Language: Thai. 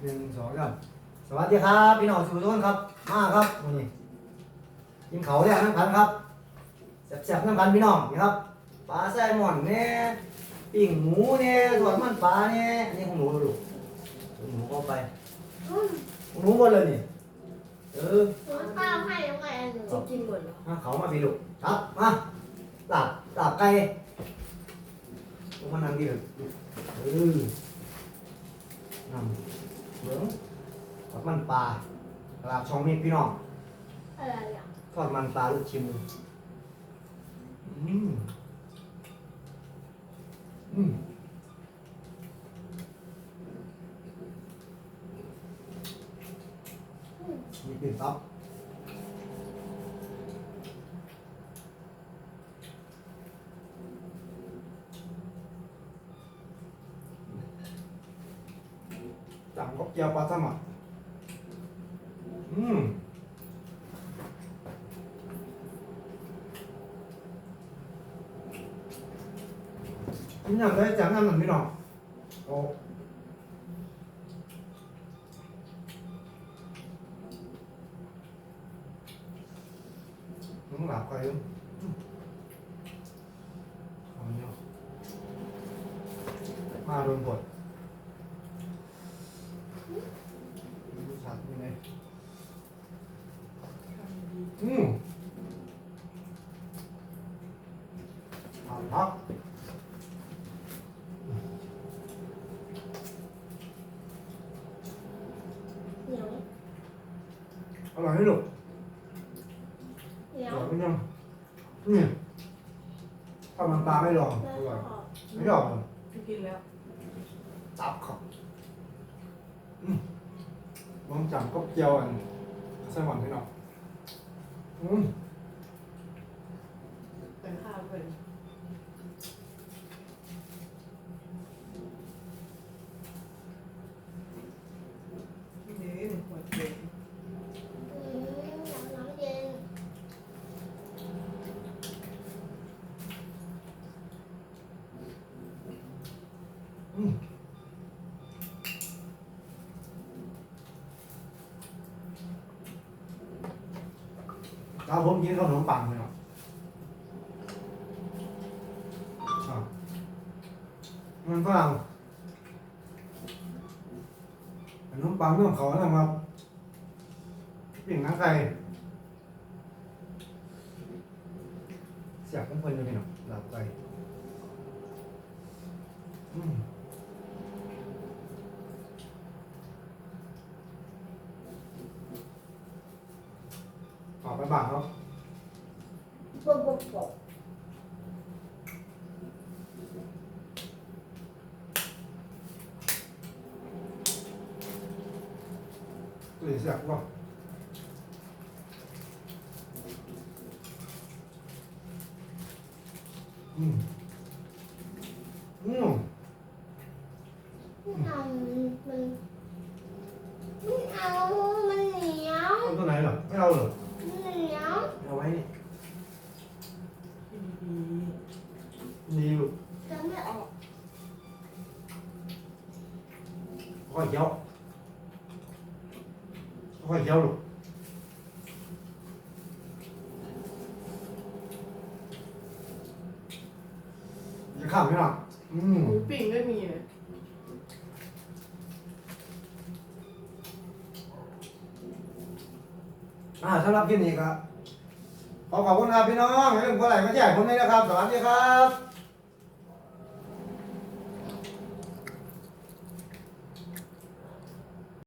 หนึ่งสองสามสวัสดีครับ พี่น้องสุทุกคนครับ มาครับวันนี้กินเขาเนี่ยน้ำพันครับแซ่บๆน้ำพันพี่น้องนี่ครับปลาแซลมอนเนี่ยปิ้งหมูเนี่ยทอดมันปลาเนี่ยอันนี้ของหนูลูกของหนูเข้าไปของหนูหมดเลยนี่เออข้าวให้แล้วไงอันหนูจะกินหมดเหรอมาเขามาพี่ลูกครับมาลาบลาบไก่ลง มานั่งดีเลยเออนำเหลืองทอดมันปลาลาบช่องเม็ดพี่น้องอะไรอะทอดมันปลาลูกชิมอืมอืมมีกลิ่นซับ จังก็เกี๊ยวปลาสมัครอืมนี่ยังได้จังนั้นหนึ่งพี่น้องโอ้มึงหลับไปยังเอาเนี่ยมาโดนบดดูชัดยังไงอืม ผ่านพักเหนียวอร่อยไหมลูกเหนีอยวร่อยไหมยังนี่ถ้ามันปลาไม่ลองอร่อยไม่ลองเลยไม่กินแล้วตับครับอืมลองจับก็เกียวอันไส้หวานให้หน่อยอืม เป็นข้าวเป็นนี่หัวเด็ก อืมอยากน้ำเย็น อืม ครับผมกินขนมปังไปหน่อยอะมันฝรั่งขนมปังเรื่องเขานะครับปิ่งนังไก่เสียบของเพิ่นอยู่พี่น้องหลับไก่อืมออกไปบ้างเนาะปุ๊บปุ๊บปุ๊บตัวเสียบก่อนอืม อืมไม่เอามันไม่เอามันเหนียวเอาตั เอาไว้นี่กินดีดีลูกจะไม่ออกค่อยเคี้ยวค่อยเคี้ยวลูกจะข้ามไหมล่ะอืมหมูปิ้งก็มีเลยอ่าสำหรับคลิปนี้ครับ ขอขอบคุณครับพี่น้องอย่าลืมกดไลค์กดแชร์ผมด้วยนะครับ สวัสดีครับ